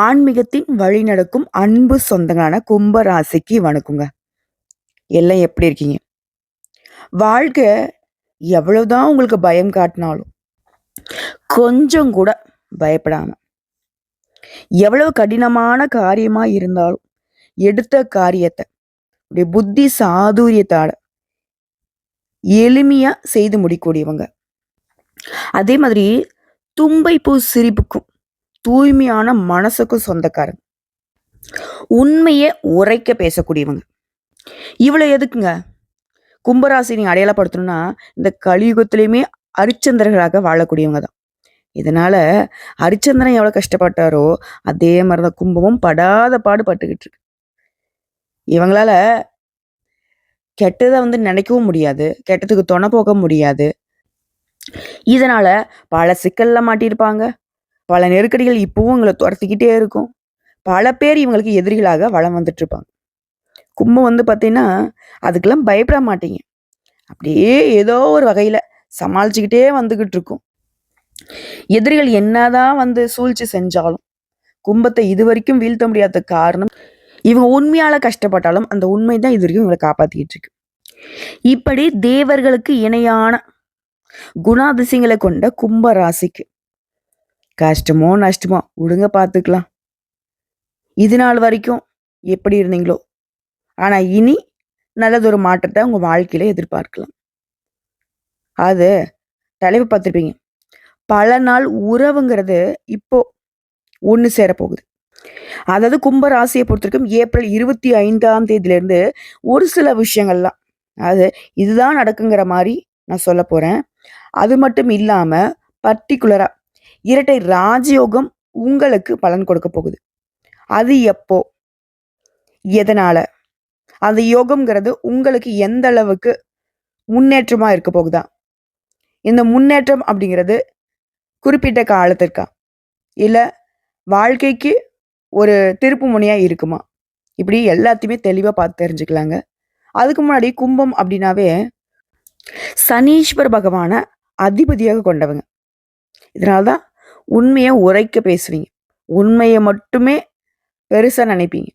ஆன்மீகத்தின் வழி நடக்கும் அன்பு சொந்தங்களான கும்ப ராசிக்கு எல்லாம் எப்படி இருக்கீங்க? வாழ்க்கை எவ்வளவுதான் உங்களுக்கு பயம் காட்டினாலும் கொஞ்சம் கூட பயப்படாம எவ்வளவு கடினமான காரியமா இருந்தாலும் எடுத்த காரியத்தை உடைய புத்தி சாதுரியத்தால எளிமையா செய்து முடிக்கூடியவங்க அதே மாதிரி தும்பை பூ சிரிப்புக்கும் தூய்மையான மனசுக்கும் சொந்தக்காரங்க. உண்மையை உரைக்க பேசக்கூடியவங்க. இவ்வளோ எதுக்குங்க? கும்பராசி நீ அடையாளப்படுத்தணும்னா இந்த கலியுகத்திலையுமே அரிச்சந்திரர்களாக வாழக்கூடியவங்க தான். இதனால ஹரிச்சந்திரன் எவ்வளோ கஷ்டப்பட்டாரோ அதே மாதிரிதான் கும்பமும் படாத பாடு பட்டுக்கிட்டு இருக்கு. இவங்களால கெட்டதை வந்து நினைக்கவும் முடியாது கெட்டதுக்கு துணை போக முடியாது. இதனால பல சிக்கல்ல மாட்டியிருப்பாங்க. பல நெருக்கடிகள் இப்பவும் இவங்களை துரத்திக்கிட்டே இருக்கும். பல பேர் இவங்களுக்கு எதிரிகளாக வளம் வந்துட்டுருப்பாங்க. கும்பம் வந்து பார்த்தீங்கன்னா அதுக்கெல்லாம் பயப்பட மாட்டீங்க. அப்படியே ஏதோ ஒரு வகையில் சமாளிச்சுக்கிட்டே வந்துக்கிட்டு இருக்கும் எதிரிகள் என்னதான் வந்து சூழ்ச்சி செஞ்சாலும் கும்பத்தை இது வரைக்கும் வீழ்த்த முடியாத காரணம் இவங்க உண்மையால கஷ்டப்பட்டாலும் அந்த உண்மை தான் இது வரைக்கும் இவங்களை காப்பாத்திக்கிட்டு இருக்கு இப்படி தேவர்களுக்கு இணையான குணாதிசயங்களை கொண்ட கும்ப ராசிக்கு கஷ்டமோ நஷ்டமோ விடுங்க பார்த்துக்கலாம் இது நாள் வரைக்கும் எப்படி இருந்தீங்களோ? ஆனால் இனி நல்லதொரு மாற்றத்தை உங்கள் வாழ்க்கையில எதிர்பார்க்கலாம். அது தலைவு பார்த்துருப்பீங்க. பல நாள் உறவுங்கிறது இப்போ ஒன்று சேரப்போகுது. போகுது அதாவது கும்ப ராசியை பொறுத்திருக்கும் ஏப்ரல் இருபத்தி ஐந்தாம் தேதியிலேருந்து ஒரு சில விஷயங்கள்லாம். அது இதுதான் நடக்குங்கிற மாதிரி நான் சொல்ல போகிறேன் அது மட்டும் இல்லாமல் பர்டிகுலராக இரட்டை ராஜயோகம் உங்களுக்கு பலன் கொடுக்க போகுது. அது எப்போ? எதனால? அந்த யோகம்ங்கிறது உங்களுக்கு எந்த அளவுக்கு முன்னேற்றமா இருக்க போகுதா? இந்த முன்னேற்றம் அப்படிங்கிறது குறிப்பிட்ட காலத்திற்கா? இல்லை வாழ்க்கைக்கு ஒரு திருப்பு முனையா இருக்குமா? இப்படி எல்லாத்தையுமே தெளிவாக பார்த்து தெரிஞ்சுக்கலாங்க. அதுக்கு முன்னாடி கும்பம் அப்படின்னாவே சனீஸ்வர் பகவானை அதிபதியாக கொண்டவங்க. இதனால்தான் உண்மையை உரைக்க பேசுவீங்க. உண்மையை மட்டுமே பெருசாக நினைப்பீங்க.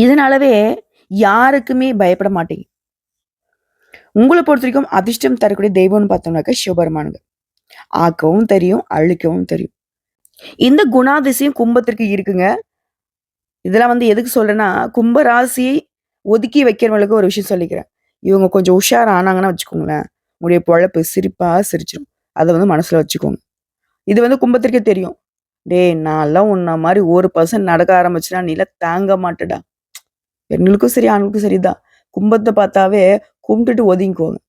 இதனாலவே யாருக்குமே பயப்பட மாட்டீங்க. உங்களை பொறுத்த வரைக்கும் அதிர்ஷ்டம் தரக்கூடிய தெய்வம்னு பார்த்தோம்னாக்க சிவபெருமானுங்க. ஆக்கவும் தெரியும் அழிக்கவும் தெரியும். இந்த குணாதிசயம் கும்பத்திற்கு இருக்குங்க. இதெல்லாம் வந்து எதுக்கு சொல்றேன்னா கும்ப ராசியை ஒதுக்கி வைக்கிறவங்களுக்கு ஒரு விஷயம் சொல்லிக்கிறேன். இவங்க கொஞ்சம் உஷார் ஆனாங்கன்னா வச்சுக்கோங்களேன். உங்களுடைய பொழப்பு சிரிப்பாக சிரிச்சிடும் அதை வந்து மனசில் வச்சுக்கோங்க. இது வந்து கும்பத்திற்கே தெரியும். டேய் நான்லாம் உன்ன மாதிரி ஒரு பர்சன்ட் நடக்க ஆரம்பிச்சுனா நீலாம் தாங்க மாட்டேடா. பெண்களுக்கும் சரி ஆண்களுக்கும் சரிதான் கும்பத்தை பார்த்தாவே கும்பிட்டுட்டு ஒதுங்கிக்குவாங்க.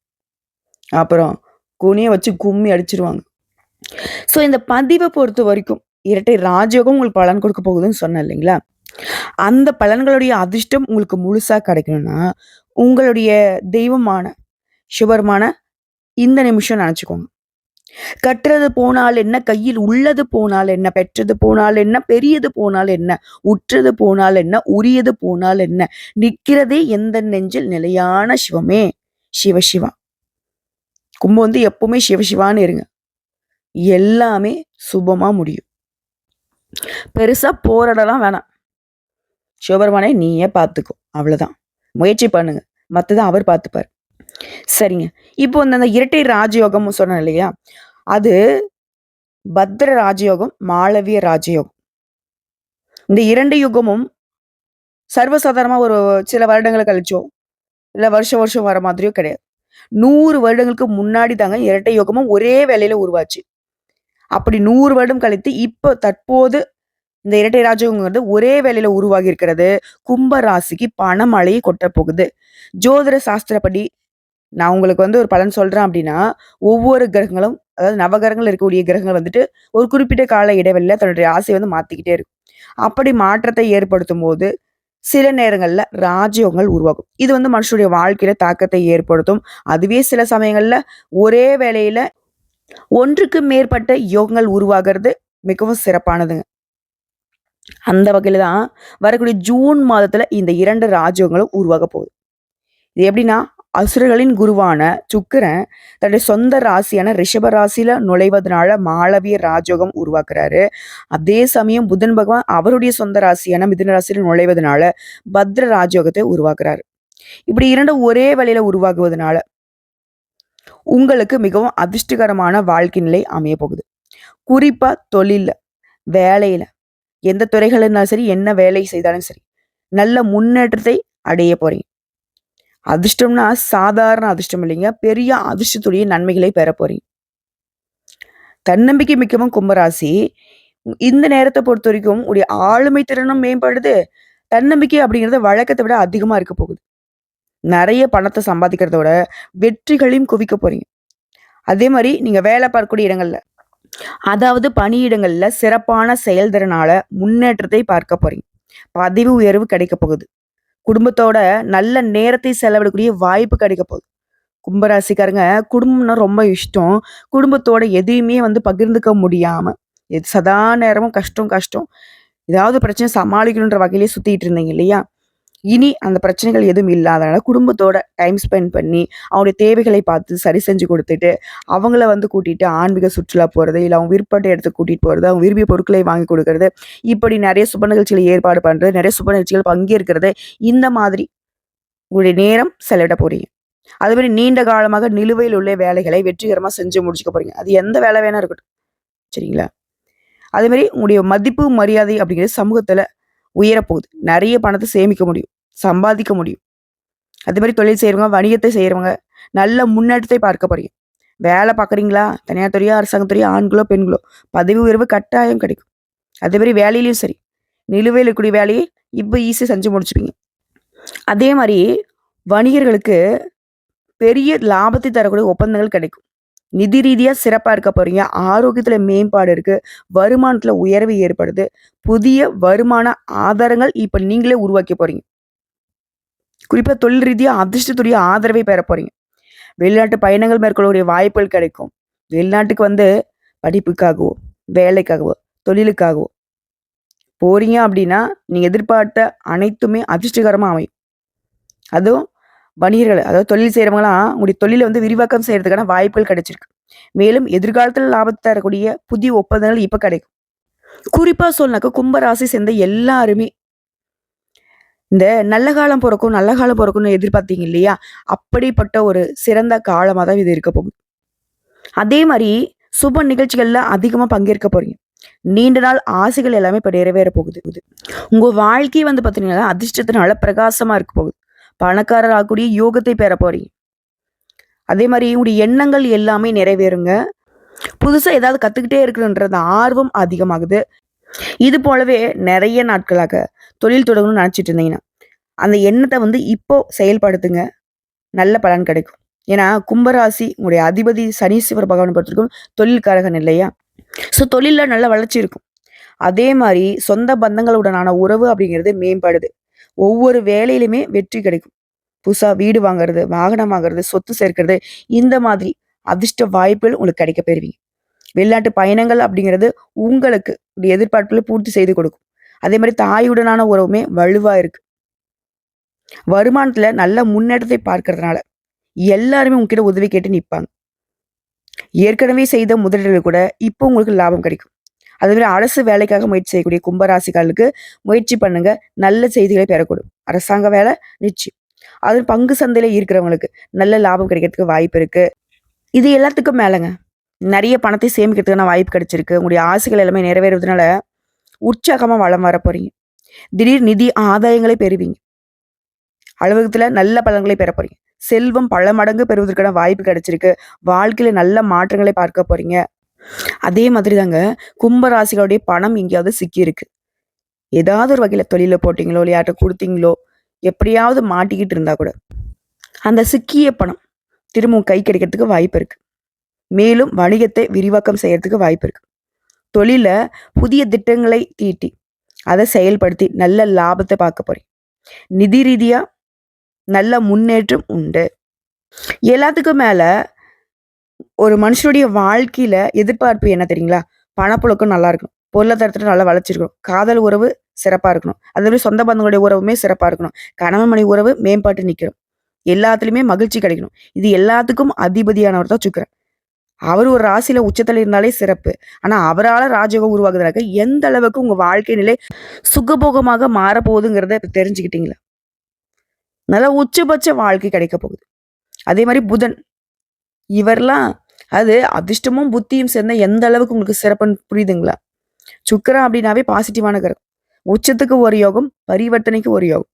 அப்புறம் குனிய வச்சு கும்மி அடிச்சிருவாங்க. ஸோ இந்த பதிவை பொறுத்த வரைக்கும் இரட்டை ராஜயோகம் உங்களுக்கு பலன் கொடுக்க போகுதுன்னு சொன்னேன் இல்லைங்களா? அந்த பலன்களுடைய அதிர்ஷ்டம் உங்களுக்கு முழுசா கிடைக்கணும்னா உங்களுடைய தெய்வமான சிவருமான இந்த நிமிஷம் நினச்சிக்கோங்க. கற்றது போனால் என்ன? கையில் உள்ளது போனால் என்ன? பெற்றது போனால் என்ன? பெரியது போனால் என்ன? உற்றது போனால் என்ன? உரியது போனால் என்ன? நிற்கிறதே எந்த நெஞ்சில் நிலையான சிவமே? சிவசிவா கும்பம் வந்து எப்பவுமே சிவசிவான்னு இருங்க. எல்லாமே சுபமா முடியும். பெருசா போராடலாம் வேணாம். சிவபெருமானே நீயே பார்த்துக்கோ. அவ்வளவுதான். முயற்சி பண்ணுங்க. மற்றதை அவர் பார்த்துப்பார். சரிங்க. இப்போ அந்த இரட்டை ராஜயோகம்னு சொன்னேன் இல்லையா? அது பத்ர ராஜயோகம் மாளவிய ராஜயோகம். இந்த இரண்டு யுகமும் சர்வசாதாரணமா ஒரு சில வருடங்களை கழிச்சோ இல்லை வருஷம் வருஷம் வர மாதிரியோ கிடையாது. நூறு வருடங்களுக்கு முன்னாடி தாங்க இரட்டை யோகமும் ஒரே வேலையில உருவாச்சு. அப்படி நூறு வருடம் கழித்து இப்போ தற்போது இந்த இரட்டை ராஜயோகங்கிறது ஒரே வேலையில உருவாகி இருக்கிறது. கும்ப ராசிக்கு பணமழையை கொட்ட போகுது ஜோதிட சாஸ்திரப்படி நான் உங்களுக்கு வந்து ஒரு பலன் சொல்கிறேன் அப்படின்னா ஒவ்வொரு கிரகங்களும் அதாவது நவகிரகங்கள் இருக்கக்கூடிய கிரகங்கள் வந்துட்டு ஒரு குறிப்பிட்ட கால இடைவெளியில் தன்னுடைய ஆசையை வந்து மாற்றிக்கிட்டே இருக்கும். அப்படி மாற்றத்தை ஏற்படுத்தும் போது சில நேரங்களில் ராஜயோகங்கள் உருவாகும். இது வந்து மனுஷனுடைய வாழ்க்கையில தாக்கத்தை ஏற்படுத்தும். அதுவே சில சமயங்களில் ஒரே வேளையில் ஒன்றுக்கு மேற்பட்ட யோகங்கள் உருவாகிறது மிகவும் சிறப்பானதுங்க. அந்த வகையில தான் வரக்கூடிய ஜூன் மாதத்துல இந்த இரண்டு ராஜயோகங்களும் உருவாக போகுது. இது எப்படின்னா அசுரர்களின் குருவான சுக்கிரன் தன்னுடைய சொந்த ராசியான ரிஷப ராசியில நுழைவதனால மாளவிய ராஜோகம் உருவாக்குறாரு. அதே சமயம் புதன் பகவான் அவருடைய சொந்த ராசியான மிதுன ராசியில நுழைவதனால பத்ர ராஜயோகத்தை உருவாக்குறாரு. இப்படி இரண்டும் ஒரே வழியில உருவாகுவதனால உங்களுக்கு மிகவும் அதிர்ஷ்டகரமான வாழ்க்கை நிலை அமைய போகுது. குறிப்பா தொழில வேலையில எந்த துறைகள் இருந்தாலும் சரி என்ன வேலை செய்தாலும் சரி நல்ல முன்னேற்றத்தை அடைய போறீங்க. அதிர்ஷ்டம்னா சாதாரண அதிர்ஷ்டம் இல்லைங்க. பெரிய அதிர்ஷ்டத்துடைய நன்மைகளை பெற போறீங்க. தன்னம்பிக்கை மிக்கவும் கும்பராசி. இந்த நேரத்தை பொறுத்த வரைக்கும் உடைய ஆளுமை திறனும் மேம்படுது. தன்னம்பிக்கை அப்படிங்கிறது வழக்கத்தை விட அதிகமாக இருக்க போகுது. நிறைய பணத்தை சம்பாதிக்கிறத விட வெற்றிகளையும் குவிக்க போறீங்க. அதே மாதிரி நீங்க வேலை பார்க்கக்கூடிய இடங்கள்ல அதாவது பணியிடங்கள்ல சிறப்பான செயல்திறனால முன்னேற்றத்தை பார்க்க போறீங்க. பதவி உயர்வு கிடைக்க போகுது. குடும்பத்தோட நல்ல நேரத்தை செலவிடக்கூடிய வாய்ப்பு கிடைக்க போகுது. கும்பராசிக்காரங்க குடும்பம்னா ரொம்ப இஷ்டம். குடும்பத்தோட எதையுமே வந்து பகிர்ந்துக்க முடியாம எது சதா நேரமும் கஷ்டம் கஷ்டம். ஏதாவது பிரச்சனை சமாளிக்கணுன்ற வகையிலே சுத்திட்டு இருந்தீங்க இல்லையா? இனி அந்த பிரச்சனைகள் எதுவும் இல்லாதனால குடும்பத்தோட டைம் ஸ்பெண்ட் பண்ணி அவங்களுடைய தேவைகளை பார்த்து சரி செஞ்சு கொடுத்துட்டு அவங்கள வந்து கூட்டிட்டு ஆன்மீக சுற்றுலா போகிறது இல்லை அவங்க விருப்பப்பட்ட இடத்துக்கு கூட்டிகிட்டு போகிறது அவங்க விரும்பிய பொருட்களை வாங்கி கொடுக்கறது இப்படி நிறைய சுப நிகழ்ச்சிகளை ஏற்பாடு பண்ணுறது நிறைய சுப நிகழ்ச்சிகள் பங்கேற்கிறது இந்த மாதிரி உங்களுடைய நேரம் செலவிட போறீங்க. அது மாதிரி நீண்ட காலமாக நிலுவையில் உள்ள வேலைகளை வெற்றிகரமாக செஞ்சு முடிச்சுக்க போறீங்க. அது எந்த வேலை வேணா இருக்கட்டும். சரிங்களா? அதே மாதிரி உங்களுடைய மதிப்பு மரியாதை அப்படிங்கிறது சமூகத்தில் உயரப்போகுது. நிறைய பணத்தை சேமிக்க முடியும். சம்பாதிக்க முடியும். அதே மாதிரி தொழில் செய்கிறவங்க வணிகத்தை செய்கிறவங்க நல்ல முன்னேற்றத்தை பார்க்க போறீங்க. வேலை பார்க்குறீங்களா? தனியார் துறையோ அரசாங்க ஆண்களோ பெண்களோ பதவி உயர்வு கட்டாயம் கிடைக்கும். அதே மாதிரி வேலையிலையும் சரி. நிலுவையில் இருக்கக்கூடிய வேலையை இப்போ ஈஸியாக செஞ்சு முடிச்சுப்பீங்க. அதே மாதிரி வணிகர்களுக்கு பெரிய லாபத்தை தரக்கூடிய ஒப்பந்தங்கள் கிடைக்கும். நிதி ரீதியாக சிறப்பாக இருக்க போறீங்க. ஆரோக்கியத்தில் மேம்பாடு இருக்கு. வருமானத்தில் உயர்வு ஏற்படுது. புதிய வருமான ஆதாரங்கள் இப்போ நீங்களே உருவாக்கி போறீங்க. குறிப்பாக தொழில் ரீதியாக அதிர்ஷ்டத்துடைய ஆதரவை பெற போறீங்க. வெளிநாட்டு பயணங்கள் மேற்கொள்ளக்கூடிய வாய்ப்புகள் கிடைக்கும். வெளிநாட்டுக்கு வந்து படிப்புக்காகவோ வேலைக்காகவோ தொழிலுக்காகவோ போறீங்க அப்படின்னா நீங்கள் எதிர்பார்த்த அனைத்துமே அதிர்ஷ்டகரமாக அமையும். அதுவும் வணிகர்கள் அதாவது தொழில் செய்கிறவங்களாம் உங்களுடைய தொழிலை வந்து விரிவாக்கம் செய்கிறதுக்கான வாய்ப்புகள் கிடைச்சிருக்கு. மேலும் எதிர்காலத்தில் லாபத்தை தரக்கூடிய புதிய ஒப்பந்தங்கள் இப்போ கிடைக்கும். குறிப்பாக சொன்னாக்க கும்பராசி சேர்ந்த எல்லாருமே இந்த நல்ல காலம் பிறக்கும் நல்ல காலம் பிறக்கும்னு எதிர்பார்த்தீங்க இல்லையா? அப்படிப்பட்ட ஒரு சிறந்த காலமாக தான் இது இருக்க போகுது. அதே மாதிரி சுப நிகழ்ச்சிகளில் அதிகமாக பங்கேற்க போறீங்க. நீண்ட நாள் ஆசைகள் எல்லாமே இப்போ நிறைவேற போகுது. உங்க வாழ்க்கையை வந்து பார்த்தீங்கன்னா அதிர்ஷ்டத்தினால பிரகாசமா இருக்க போகுது. பணக்காரர் ஆகக்கூடிய யோகத்தை பெற. போறீங்க அதே மாதிரி உங்களுடைய எண்ணங்கள் எல்லாமே நிறைவேறுங்க. புதுசாக ஏதாவது கற்றுக்கிட்டே இருக்கணுன்றது ஆர்வம் அதிகமாகுது. இது போலவே நிறைய நாட்களாக தொழில் தொடங்கணும்னு நினச்சிட்டு இருந்தீங்கன்னா அந்த எண்ணத்தை வந்து இப்போ செயல்படுத்துங்க. நல்ல பலன் கிடைக்கும். ஏன்னா கும்பராசி உங்களுடைய அதிபதி சனீஸ்வர பகவான் பொறுத்திருக்கும் தொழில்காரகன் இல்லையா? ஸோ தொழிலில் நல்ல வளர்ச்சி இருக்கும். அதே மாதிரி சொந்த பந்தங்களுடனான உறவு அப்படிங்கிறது மேம்படுது. ஒவ்வொரு வேலையிலுமே வெற்றி கிடைக்கும். புதுசாக வீடு வாங்குறது வாகனம் வாங்குறது சொத்து சேர்க்கிறது இந்த மாதிரி அதிர்ஷ்ட வாய்ப்புகள் உங்களுக்கு கிடைக்க பெறுவீங்க. வெளிநாட்டு பயணங்கள் அப்படிங்கிறது உங்களுக்கு எதிர்பார்ப்புகளை பூர்த்தி செய்து கொடுக்கும். அதே மாதிரி தாயுடனான உறவுமே வலுவாக இருக்கு. வருமானத்தில் நல்ல முன்னேற்றத்தை பார்க்கறதுனால எல்லாருமே உங்ககிட்ட உதவி கேட்டு நிற்பாங்க ஏற்கனவே செய்த முதலீடுகள் கூட இப்போ உங்களுக்கு லாபம் கிடைக்கும். அதே மாதிரி அரசு வேலைக்காக முயற்சி செய்யக்கூடிய கும்பராசிகளுக்கு முயற்சி பண்ணுங்க. நல்ல செய்திகளை பெறக்கூடும். அரசாங்க வேலை நிச்சயம். அது பங்கு சந்தையில இருக்கிறவங்களுக்கு நல்ல லாபம் கிடைக்கிறதுக்கு வாய்ப்பு இருக்கு. இது எல்லாத்துக்கும் மேலங்க. நிறைய பணத்தை சேமிக்கிறதுக்கான வாய்ப்பு கிடைச்சிருக்கு. உங்களுடைய ஆசைகள் எல்லாமே நிறைவேறுவதனால உற்சாகமா வளம் வர போறீங்க. திடீர் நிதி ஆதாயங்களை பெறுவீங்க. அலுவலகத்துல நல்ல பலன்களை பெற போறீங்க. செல்வம் பல மடங்கு பெறுவதற்கான வாய்ப்பு கிடைச்சிருக்கு. வாழ்க்கையில நல்ல மாற்றங்களை பார்க்க போறீங்க. அதே மாதிரி தாங்க கும்பராசிகளுடைய பணம் எங்கேயாவது சிக்கியிருக்கு. ஏதாவது ஒரு வகையில் தொழிலில் போட்டிங்களோ இல்லை யார்கிட்ட கொடுத்தீங்களோ எப்படியாவது மாட்டிக்கிட்டு இருந்தால் கூட அந்த சிக்கிய பணம் திரும்பவும் கை கிடைக்கிறதுக்கு வாய்ப்பு இருக்கு. மேலும் வணிகத்தை விரிவாக்கம் செய்யறதுக்கு வாய்ப்பு இருக்கு. தொழில புதிய திட்டங்களை தீட்டி அதை செயல்படுத்தி நல்ல லாபத்தை பார்க்க போகிறேன் நிதி ரீதியா நல்ல முன்னேற்றம் உண்டு. எல்லாத்துக்கும் மேலே ஒரு மனுஷனுடைய வாழ்க்கையில எதிர்பார்ப்பு என்ன தெரியுங்களா? பணப்புழக்கம் நல்லா இருக்கணும். பொருளாதாரத்துல நல்லா வளர்ச்சிருக்கணும் காதல் உறவு சிறப்பா இருக்கணும். அதே மாதிரி சொந்த பந்தங்களுடைய உறவுமே சிறப்பா இருக்கணும். கணவன் மணி உறவு மேம்பாட்டு நிற்கணும் எல்லாத்துலயுமே மகிழ்ச்சி கிடைக்கணும். இது எல்லாத்துக்கும் அதிபதியானவர் தான் சுக்கிரன். அவர் ஒரு ராசியில உச்சத்துல இருந்தாலே சிறப்பு. ஆனா அவரால் ராஜயோகம் உருவாகுதுனாக்க எந்த அளவுக்கு உங்க வாழ்க்கை நிலை சுகபோகமாக மாறப்போகுதுங்கிறத தெரிஞ்சுக்கிட்டீங்களா? நல்ல உச்சபட்ச வாழ்க்கை கிடைக்க போகுது. அதே மாதிரி புதன். இவர்லாம் அது அதிர்ஷ்டமும் புத்தியும் சேர்ந்த எந்த அளவுக்கு உங்களுக்கு சிறப்புன்னு புரியுதுங்களா? சுக்கரம் அப்படின்னாவே பாசிட்டிவான கிரகம். உச்சத்துக்கு ஒரு யோகம் பரிவர்த்தனைக்கு ஒரு யோகம்.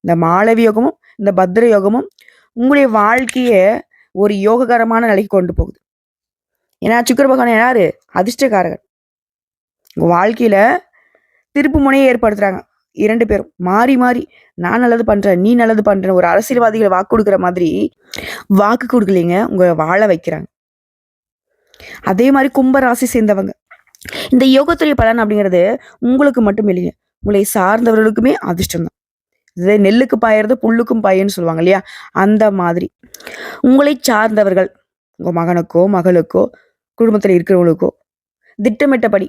இந்த மாளவி யோகமும் இந்த பத்ர யோகமும் உங்களுடைய வாழ்க்கையை ஒரு யோககரமான நிலைக்கு கொண்டு போகுது. ஏன்னா சுக்கிர பகவான் யாரு? அதிர்ஷ்டக்காரகர் உங்கள் வாழ்க்கையில் திருப்பு முனையை ஏற்படுத்துகிறாங்க இரண்டு பேரும் மாறி மாறி நான் நல்லது பண்றேன் நீ நல்லது பண்றேன் ஒரு அரசியல்வாதிகளை வாக்கு கொடுக்குற மாதிரி வாக்கு கொடுக்கலைங்க உங்களை வாழ வைக்கிறாங்க. அதே மாதிரி கும்ப ராசி சேர்ந்தவங்க. இந்த யோகத்துறை பலன் அப்படிங்கிறது உங்களுக்கு மட்டும் இல்லைங்க. உங்களை சார்ந்தவர்களுக்குமே அதிர்ஷ்டம் தான். இது நெல்லுக்கு பாயறது புல்லுக்கும் பாயன்னு சொல்லுவாங்க இல்லையா? அந்த மாதிரி. உங்களை சார்ந்தவர்கள் உங்க மகனுக்கோ மகளுக்கோ குடும்பத்தில் இருக்கிறவங்களுக்கோ திட்டமிட்டபடி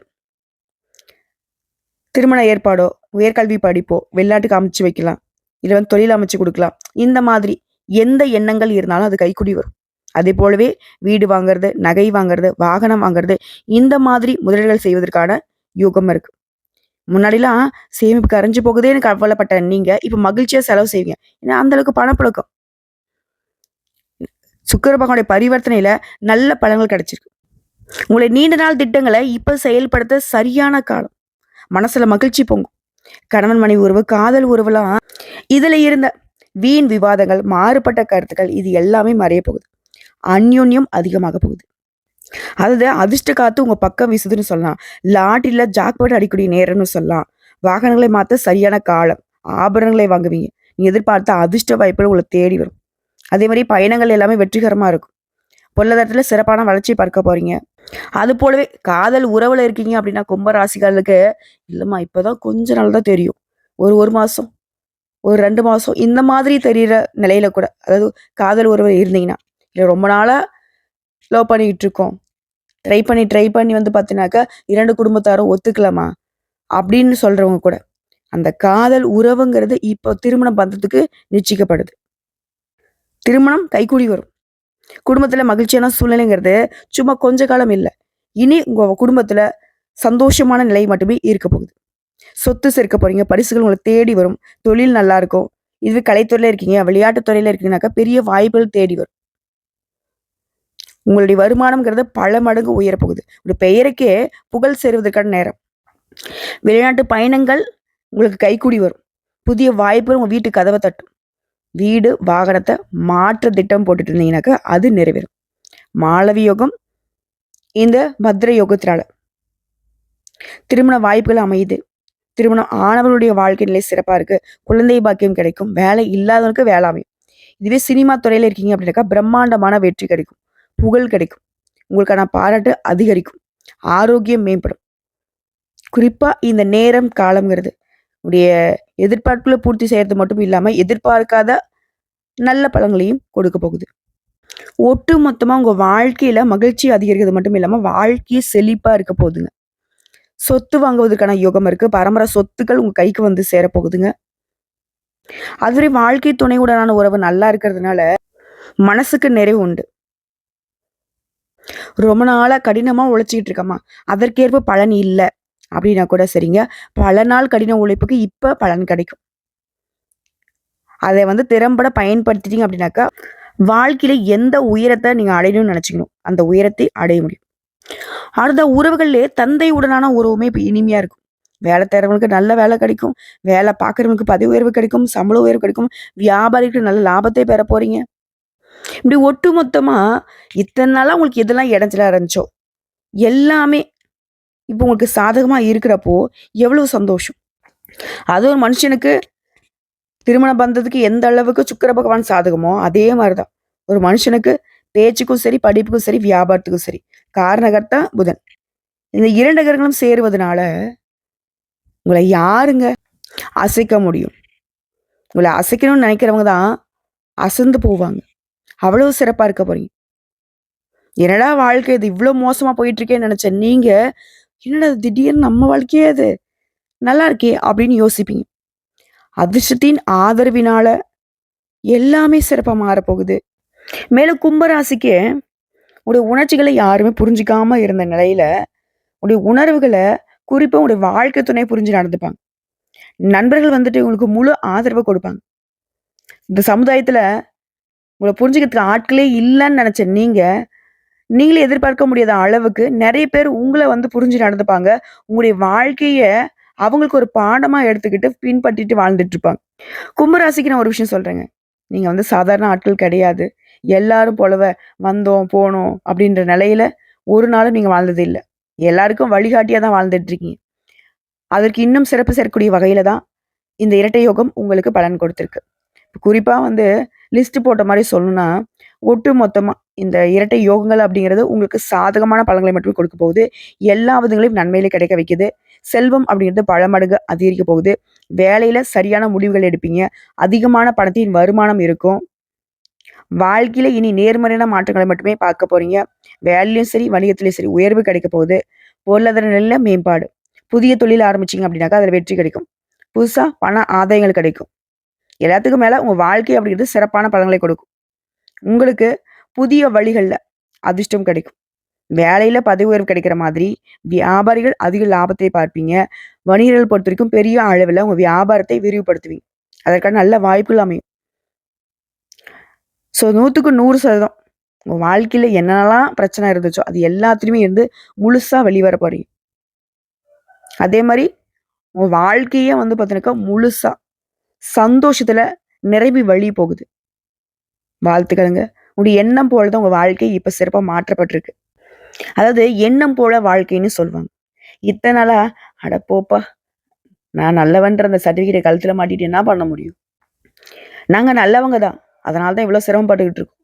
திருமண ஏற்பாடோ உயர்கல்வி படிப்போ வெளிநாட்டுக்கு அமைச்சு வைக்கலாம். இல்லை வந்து தொழில் அமைச்சு கொடுக்கலாம். இந்த மாதிரி எந்த எண்ணங்கள் இருந்தாலும் அது கைக்குடி வரும். அதே போலவே வீடு வாங்குறது நகை வாங்குறது வாகனம் வாங்குறது இந்த மாதிரி முதலீடுகள் செய்வதற்கான யோகம் இருக்கு. முன்னாடிலாம் சேமிப்பு கரைஞ்சு போகுதேன்னு கவலைப்பட்ட நீங்க இப்ப மகிழ்ச்சியா செலவு செய்வீங்க. ஏன்னா அந்த அளவுக்கு பணப்புழக்கம். சுக்கர பகவானுடைய பரிவர்த்தனையில நல்ல பலன்கள் கிடைச்சிருக்கு. உங்களை நீண்ட நாள் திட்டங்களை இப்ப செயல்படுத்த சரியான காலம். மனசுல மகிழ்ச்சி பொங்கும். கணவன் மனைவி உறவு காதல் உறவுலாம் இதுல இருந்த வீண் விவாதங்கள் மாறுபட்ட கருத்துக்கள் இது எல்லாமே மறைய போகுது. அந்யோன்யம் அதிகமாக போகுது. அதாவது அதிர்ஷ்ட காத்து உங்க பக்கம் வீசுதுன்னு சொல்லலாம். லாட்டில ஜாக்பாட் அடிக்கக்கூடிய நேரம்னு சொல்லலாம். வாகனங்களை மாத்த சரியான காலம். ஆபரணங்களை வாங்குவீங்க. நீ எதிர்பார்த்த அதிர்ஷ்ட வாய்ப்புகள் உங்களை தேடி வரும். அதே மாதிரி பயணங்கள் எல்லாமே வெற்றிகரமா இருக்கும். பொருளாதாரத்துல சிறப்பான வளர்ச்சி பார்க்க போறீங்க. அது போலவே காதல் உறவுல இருக்கீங்க அப்படின்னா கும்ப ராசிகளுக்கு இல்லைம்மா இப்போதான் கொஞ்ச நாள் தான் தெரியும். ஒரு ஒரு மாதம் ஒரு ரெண்டு மாதம் இந்த மாதிரி தெரியிற நிலையில கூட அதாவது காதல் உறவு இருந்தீங்கன்னா இல்லை ரொம்ப நாளாக லவ் பண்ணிக்கிட்டு இருக்கோம் ட்ரை பண்ணி ட்ரை பண்ணி வந்து பார்த்தீங்கன்னாக்கா இரண்டு குடும்பத்தாரும் ஒத்துக்கலாமா? அப்படின்னு சொல்கிறவங்க கூட அந்த காதல் உறவுங்கிறது இப்போ திருமணம் பந்தத்துக்கு நிச்சயிக்கப்படுது. திருமணம் கைக்கூடி வரும். குடும்பத்தில் மகிழ்ச்சியான சூழ்நிலைங்கிறது சும்மா கொஞ்ச காலம் இல்லை. இனி உங்கள் குடும்பத்துல சந்தோஷமான நிலை மட்டுமே இருக்க போகுது. சொத்து சேர்க்க போறீங்க பரிசுகள் உங்களை தேடி வரும். தொழில் நல்லா இருக்கும். இதுவே கலைத்துறையில இருக்கீங்க விளையாட்டு துறையில இருக்கீங்கனாக்கா பெரிய வாய்ப்புகள் தேடி வரும். உங்களுடைய வருமானம்ங்கிறது பல மடங்கு உயரப்போகுது ஒரு பெயருக்கே புகழ் சேருவதற்கான நேரம். வெளிநாட்டு பயணங்கள் உங்களுக்கு கைக்கூடி வரும். புதிய வாய்ப்புகள் உங்கள் வீட்டு கதவை தட்டும். வீடு வாகனத்தை மாற்ற திட்டம் போட்டுட்டு இருந்தீங்கன்னாக்கா அது நிறைவேறும். மாளவி யோகம் இந்த பத்ர யோகத்தினால. திருமண வாய்ப்புகள் அமையுது. திருமணம் ஆனவர்களுடைய வாழ்க்கை நிலை சிறப்பா இருக்கு. குழந்தை பாக்கியம் கிடைக்கும். வேலை இல்லாதவனுக்கு வேலை அமையும். இதுவே சினிமா துறையில இருக்கீங்க அப்படின்னாக்கா பிரம்மாண்டமான வெற்றி கிடைக்கும். புகழ் கிடைக்கும். உங்களுக்கான பாராட்டு அதிகரிக்கும். ஆரோக்கியம் மேம்படும். குறிப்பா இந்த நேரம் காலங்கிறது உடைய எதிர்பார்ப்புகளை பூர்த்தி செய்யறது மட்டும் இல்லாமல் எதிர்பார்க்காத நல்ல பலன்களையும் கொடுக்க போகுது. ஒட்டு மொத்தமாக உங்கள் வாழ்க்கையில் மகிழ்ச்சி அதிகரிக்கிறது மட்டும் இல்லாமல் வாழ்க்கையே செழிப்பாக இருக்க போகுதுங்க. சொத்து வாங்குவதற்கான யோகம் இருக்குது பரம்பரை சொத்துக்கள் உங்கள் கைக்கு வந்து சேரப்போகுதுங்க. அதுவரை வாழ்க்கை துணையுடனான உறவு நல்லா இருக்கிறதுனால மனசுக்கு நிறைவு உண்டு. ரொம்ப நாளாக கடினமாக உழைச்சிக்கிட்டு இருக்கம்மா அதற்கேற்ப பலன் இல்லை. அப்படின்னா கூட சரிங்க. பல நாள் கடின உழைப்புக்கு இப்போ பலன் கிடைக்கும். அதை வந்து திறம்பட பயன்படுத்திட்டீங்க அப்படின்னாக்கா வாழ்க்கையில எந்த உயரத்தை நீங்க அடையணும்னு நினைச்சிக்கணும் அந்த உயரத்தை அடைய முடியும். அடுத்த உறவுகளிலே தந்தை உடனான உறவுமே இப்ப இனிமையா இருக்கும். வேலை தேர்றவனுக்கு நல்ல வேலை கிடைக்கும். வேலை பார்க்குறவங்களுக்கு பதவி உயர்வு கிடைக்கும். சம்பள உயர்வு கிடைக்கும். வியாபாரிகளுக்கு நல்ல லாபத்தை பெற போறீங்க. இப்படி ஒட்டுமொத்தமா இத்தனை நாளாக உங்களுக்கு எதெல்லாம் இடைஞ்சலாக இருந்துச்சோ எல்லாமே இப்போ உங்களுக்கு சாதகமா இருக்கிறப்போ எவ்வளவு சந்தோஷம்? அது ஒரு மனுஷனுக்கு திருமண பந்தத்துக்கு எந்த அளவுக்கு சுக்கிர பகவான் சாதகமோ அதே மாதிரிதான். ஒரு மனுஷனுக்கு பேச்சுக்கும் சரி படிப்புக்கும் சரி வியாபாரத்துக்கும் சரி. காரணகர்த்தா புதன். இந்த இரண்டு கிரகங்களும் சேருவதனால உங்களை யாருங்க அசைக்க முடியும்? உங்களை அசைக்கணும்னு நினைக்கிறவங்க தான் அசந்து போவாங்க. அவ்வளவு சிறப்பா இருக்க போறீங்க. என்னடா வாழ்க்கை இது இவ்வளவு மோசமா போயிட்டு இருக்கேன்னு நினைச்சேன் நீங்க என்னடா திடீர்னு நம்ம வாழ்க்கையே அது நல்லா இருக்கே அப்படின்னு யோசிப்பீங்க அதிர்ஷ்டத்தின் ஆதரவினால எல்லாமே சிறப்பாக மாறப்போகுது. மேலும் கும்பராசிக்கு உடைய உணர்ச்சிகளை யாருமே புரிஞ்சுக்காம இருந்த நிலையில, உடைய உணர்வுகளை குறிப்பாக உடைய வாழ்க்கை துணை புரிஞ்சு நடந்துப்பாங்க. நண்பர்கள் வந்துட்டு உங்களுக்கு முழு ஆதரவை கொடுப்பாங்க. இந்த சமுதாயத்தில் உங்களை புரிஞ்சுக்கிறதுக்கு ஆட்களே இல்லைன்னு நினச்ச நீங்கள் நீங்களே எதிர்பார்க்க முடியாத அளவுக்கு நிறைய பேர் உங்களை வந்து புரிஞ்சு நடந்துப்பாங்க. உங்களுடைய வாழ்க்கையை அவங்களுக்கு ஒரு பாடமா எடுத்துக்கிட்டு பின்பற்றிட்டு வாழ்ந்துட்டு இருப்பாங்க. கும்பராசிக்கு நான் ஒரு விஷயம் சொல்றேங்க. நீங்க வந்து சாதாரண ஆட்கள் கிடையாது. எல்லாரும் போலவே வந்தோம், போனோம் அப்படின்ற நிலையில ஒரு நாளும் நீங்க வாழ்ந்தது இல்லை எல்லாருக்கும் வழிகாட்டியா தான் வாழ்ந்துட்டு இருக்கீங்க. அதற்கு இன்னும் சிறப்பு சேர்க்கக்கூடிய வகையில தான் இந்த இரட்டை யோகம் உங்களுக்கு பலன் கொடுத்துருக்கு குறிப்பா வந்து லிஸ்ட் போட்ட மாதிரி சொல்லணும்னா, ஒட்டு மொத்தமாக இந்த இரட்டை யோகங்கள் அப்படிங்கிறது உங்களுக்கு சாதகமான பலன்களை மட்டுமே கொடுக்க போகுது. எல்லா விதங்களையும் நன்மையில கிடைக்க வைக்குது. செல்வம் அப்படிங்கிறது பல மடங்கு அதிகரிக்க போகுது. வேலையில சரியான முடிவுகள் எடுப்பீங்க. அதிகமான பணத்தின் வருமானம் இருக்கும். வாழ்க்கையில இனி நேர்மறையான மாற்றங்களை மட்டுமே பார்க்க போறீங்க. வேலையிலும் சரி, வணிகத்திலையும் சரி உயர்வு கிடைக்க போகுது. பொருளாதார நிலையில மேம்பாடு. புதிய தொழில் ஆரம்பிச்சீங்க அப்படின்னாக்கா, அதில் வெற்றி கிடைக்கும். புதுசாக பண ஆதாயங்கள் கிடைக்கும். எல்லாத்துக்கும் மேலே உங்கள் வாழ்க்கை அப்படிங்கிறது சிறப்பான பலன்களை கொடுக்கும். உங்களுக்கு புதிய வழிகளில் அதிர்ஷ்டம் கிடைக்கும். வேலையில் பதவி உயர்வு கிடைக்கிற மாதிரி, வியாபாரிகள் அதிக லாபத்தை பார்ப்பீங்க. வணிகர்கள் பொறுத்த வரைக்கும் பெரிய அளவில் உங்கள் வியாபாரத்தை விரிவுபடுத்துவீங்க. அதற்கான நல்ல வாய்ப்புகள் அமையும். ஸோ நூற்றுக்கு நூறு சதவீதம் உங்கள் வாழ்க்கையில் என்னென்னலாம் பிரச்சனை இருந்துச்சோ, அது எல்லாத்துலேயுமே இருந்து முழுசாக வெளிவர போறீங்க. அதே மாதிரி உங்கள் வாழ்க்கையே வந்து பார்த்தீங்கன்னாக்கா, முழுசாக சந்தோஷத்தில் நிரம்பி வழி போகுது. வாழ்த்துக்களுங்க உங்களுடைய எண்ணம் போல தான் உங்கள் வாழ்க்கை இப்போ சிறப்பாக மாற்றப்பட்டிருக்கு. அதாவது எண்ணம் போல வாழ்க்கைன்னு சொல்லுவாங்க. இத்தனை நாளா, அட போப்பா! நான் நல்லவன்ற அந்த சர்டிஃபிகேட்டை கழுத்தில் மாட்டிட்டு என்ன பண்ண முடியும்? நாங்கள் நல்லவங்க தான். அதனால தான் இவ்வளோ சிரமப்பட்டுக்கிட்டு இருக்கோம்.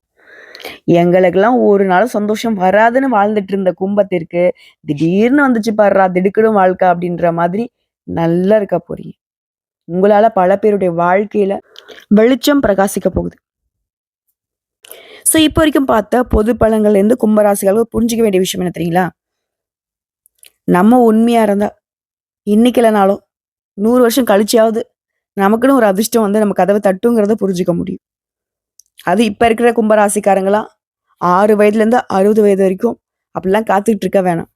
எங்களுக்கெல்லாம் ஒரு நாளும் சந்தோஷம் வராதுன்னு வாழ்ந்துட்டு இருந்த கும்பத்திற்கு, திடீர்னு வந்துச்சு பாடுறா திடுக்கிடும் வாழ்க்கை அப்படின்ற மாதிரி நல்லா இருக்க போறீங்க. உங்களால பல பேருடைய வாழ்க்கையில வெளிச்சம் பிரகாசிக்க போகுது. ஸோ இப்போ வரைக்கும் பார்த்த பொது பழங்கள்லேருந்து கும்பராசிகளுக்கு புரிஞ்சிக்க வேண்டிய விஷயம் என்ன தெரியுங்களா? நம்ம உண்மையாக இருந்தா, இன்னைக்கு இல்லைனாலும் நூறு வருஷம் கழிச்சியாவது நமக்குன்னு ஒரு அதிர்ஷ்டம் வந்து நம்ம கதவை தட்டுங்கிறத புரிஞ்சுக்க முடியும். அது இப்போ இருக்கிற கும்பராசிக்காரங்களாம் ஆறு வயதுலேருந்து 60 வயது வரைக்கும் அப்படிலாம் காத்துக்கிட்டு இருக்க வேணாம்.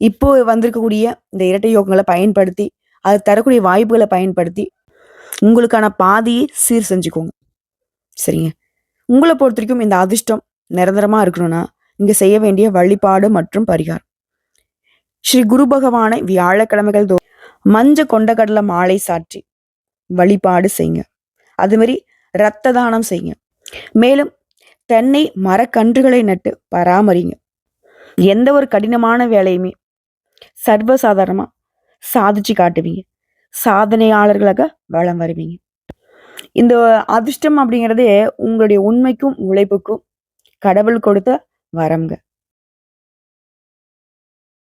இப்போ வந்திருக்கக்கூடிய இந்த இரட்டை யோகங்களை பயன்படுத்தி, அது தரக்கூடிய வாய்ப்புகளை பயன்படுத்தி, உங்களுக்கான பாதையை சீர் செஞ்சுக்கோங்க. சரிங்க. உங்களை பொறுத்த வரைக்கும் இந்த அதிர்ஷ்டம் நிரந்தரமாக இருக்கணும்னா, இங்கே செய்ய வேண்டிய வழிபாடு மற்றும் பரிகாரம். ஸ்ரீ குரு பகவானை வியாழக்கிழமைகள் தோ மஞ்ச கொண்டக்கடலை மாலை சாற்றி வழிபாடு செய்யுங்க. அதுமாரி ரத்த தானம் செய்யுங்க. மேலும் தென்னை மரக்கன்றுகளை நட்டு பராமரிங்க. எந்த ஒரு கடினமான வேலையுமே சர்வசாதாரணமாக சாதிச்சு காட்டுவீங்க. சாதனையாளர்களாக வலம் வருவீங்க. இந்த அதிர்ஷ்டம் அப்படிங்கிறதே உங்களுடைய உண்மைக்கும், உழைப்புக்கும் கடவுள் கொடுத்த வரம்ங்க.